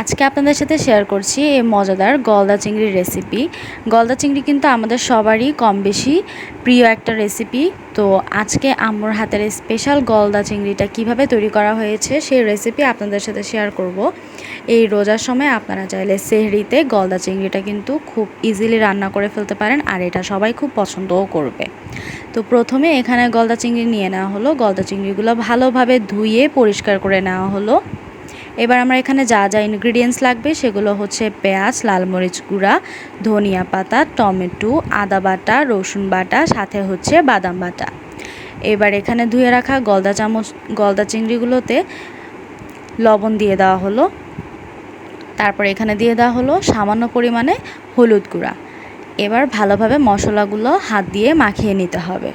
আজকে আপনাদের সাথে শেয়ার করছি এই মজাদার গলদা চিংড়ির রেসিপি গলদা চিংড়ি কিন্তু আমাদের সবারই কম বেশি প্রিয় একটা রেসিপি তো আজকে আম্মুর হাতের স্পেশাল গলদা চিংড়িটা কীভাবে তৈরি করা হয়েছে সেই রেসিপি আপনাদের সাথে শেয়ার করব। এই রোজার সময় আপনারা চাইলে সেহরিতে গলদা চিংড়িটা কিন্তু খুব ইজিলি রান্না করে ফেলতে পারেন আর এটা সবাই খুব পছন্দও করবে। তো প্রথমে এখানে গলদা চিংড়ি নিয়ে নেওয়া হলো। গলদা চিংড়িগুলো ভালোভাবে ধুয়ে পরিষ্কার করে নেওয়া হলো। এবার আমরা এখানে যা যা ইনগ্রিডিয়েন্টস লাগবে সেগুলো হচ্ছে পেঁয়াজ লালমরিচ গুঁড়া, ধনিয়া পাতা, টমেটো, আদা বাটা, রসুন বাটা, সাথে হচ্ছে বাদাম বাটা। এবার এখানে ধুয়ে রাখা গলদা চামচ, গলদা চিংড়িগুলোতে লবণ দিয়ে দেওয়া হলো। তারপর এখানে দিয়ে দেওয়া হলো সামান্য পরিমাণে হলুদ গুঁড়া। এবার ভালোভাবে মশলাগুলো হাত দিয়ে মাখিয়ে নিতে হবে।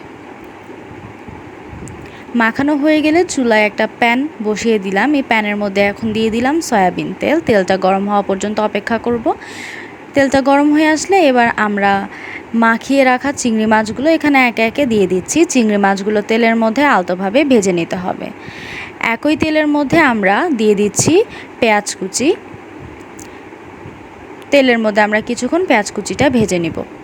মাখানো হয়ে গেলে চুলায় একটা প্যান বসিয়ে দিলাম। এই প্যানের মধ্যে এখন দিয়ে দিলাম সয়াবিন তেল। তেলটা গরম হওয়া পর্যন্ত অপেক্ষা করব। তেলটা গরম হয়ে আসলে এবার আমরা মাখিয়ে রাখা চিংড়ি মাছগুলো এখানে একে একে দিয়ে দিচ্ছি। চিংড়ি মাছগুলো তেলের মধ্যে আলতোভাবে ভেজে নিতে হবে। একই তেলের মধ্যে আমরা দিয়ে দিচ্ছি পেঁয়াজ কুচি। তেলের মধ্যে আমরা কিছুক্ষণ পেঁয়াজ কুচিটা ভেজে নিব।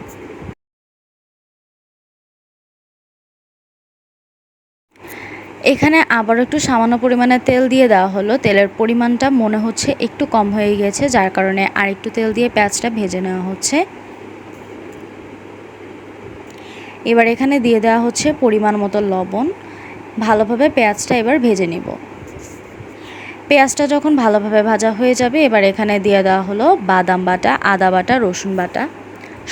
এখানে আবার একটু সামান্য পরিমাণে তেল দিয়ে দেওয়া হলো। তেলের পরিমাণটা মনে হচ্ছে একটু কম হয়ে গেছে, যার কারণে আর একটু তেল দিয়ে পেঁয়াজটা ভেজে নেওয়া হচ্ছে। এবার এখানে দিয়ে দেওয়া হচ্ছে পরিমাণ মতো লবণ। ভালোভাবে পেঁয়াজটা এবার ভেজে নিব। পেঁয়াজটা যখন ভালোভাবে ভাজা হয়ে যাবে, এবার এখানে দিয়ে দেওয়া হলো বাদাম বাটা, আদা বাটা, রসুন বাটা।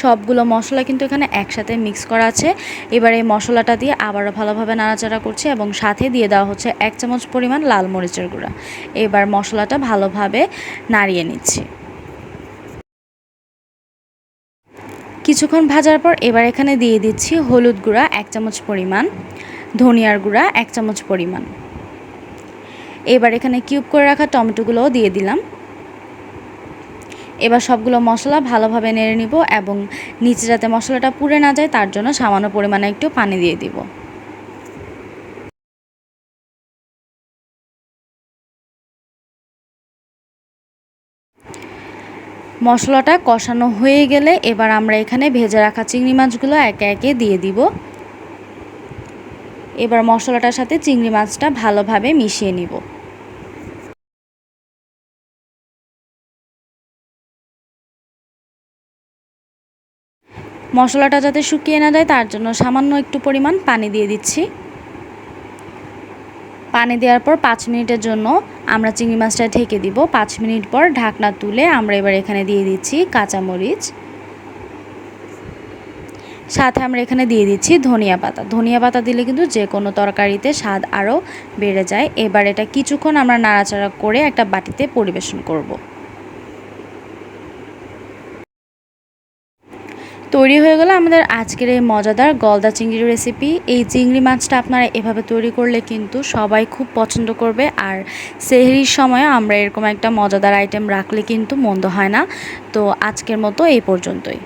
সবগুলো মশলা কিন্তু এখানে একসাথে মিক্স করা আছে। এবার এই মশলাটা দিয়ে আবারও ভালোভাবে নাড়াচাড়া করছি এবং সাথে দিয়ে দেওয়া হচ্ছে এক চামচ পরিমাণ লাল মরিচের গুঁড়া। এবার মশলাটা ভালোভাবে নাড়িয়ে নিচ্ছি। কিছুক্ষণ ভাজার পর এবার এখানে দিয়ে দিচ্ছি হলুদ গুঁড়া এক চামচ পরিমাণ, ধনিয়ার গুঁড়া এক চামচ পরিমাণ। এবার এখানে কিউব করে রাখা টমেটোগুলোও দিয়ে দিলাম। এবার সবগুলো মশলা ভালোভাবে নেড়ে নিব এবং নিচে যাতে মশলাটা পুড়ে না যায়, তার জন্য সামান্য পরিমাণে একটু পানি দিয়ে দিব। মশলাটা কষানো হয়ে গেলে এবার আমরা এখানে ভেজে রাখা চিংড়ি মাছগুলো একে একে দিয়ে দিব। এবার মশলাটার সাথে চিংড়ি মাছটা ভালোভাবে মিশিয়ে নিব। মশলাটা যাতে শুকিয়ে না যায়, তার জন্য সামান্য একটু পরিমাণ পানি দিয়ে দিচ্ছি। পানি দেওয়ার পর পাঁচ মিনিটের জন্য আমরা চিংড়ি মাছটা ঢেকে দিব। পাঁচ মিনিট পর ঢাকনা তুলে আমরা এবার এখানে দিয়ে দিচ্ছি কাঁচামরিচ। সাথে আমরা এখানে দিয়ে দিচ্ছি ধনিয়া পাতা। ধনিয়া পাতা দিলে কিন্তু যে কোনো তরকারিতে স্বাদ আরও বেড়ে যায়। এবার এটা কিছুক্ষণ আমরা নাড়াচাড়া করে একটা বাটিতে পরিবেশন করব। তৈরি হয়ে গেল আমাদের আজকের এই মজাদার গলদা চিংড়ির রেসিপি এই চিংড়ি মাছটা আপনারা এভাবে তৈরি করলে কিন্তু সবাই খুব পছন্দ করবে আর সেহরির সময় আমরা এরকম একটা মজাদার আইটেম রাখলে কিন্তু মন্দ হয় না। তো আজকের মতো এই পর্যন্তই।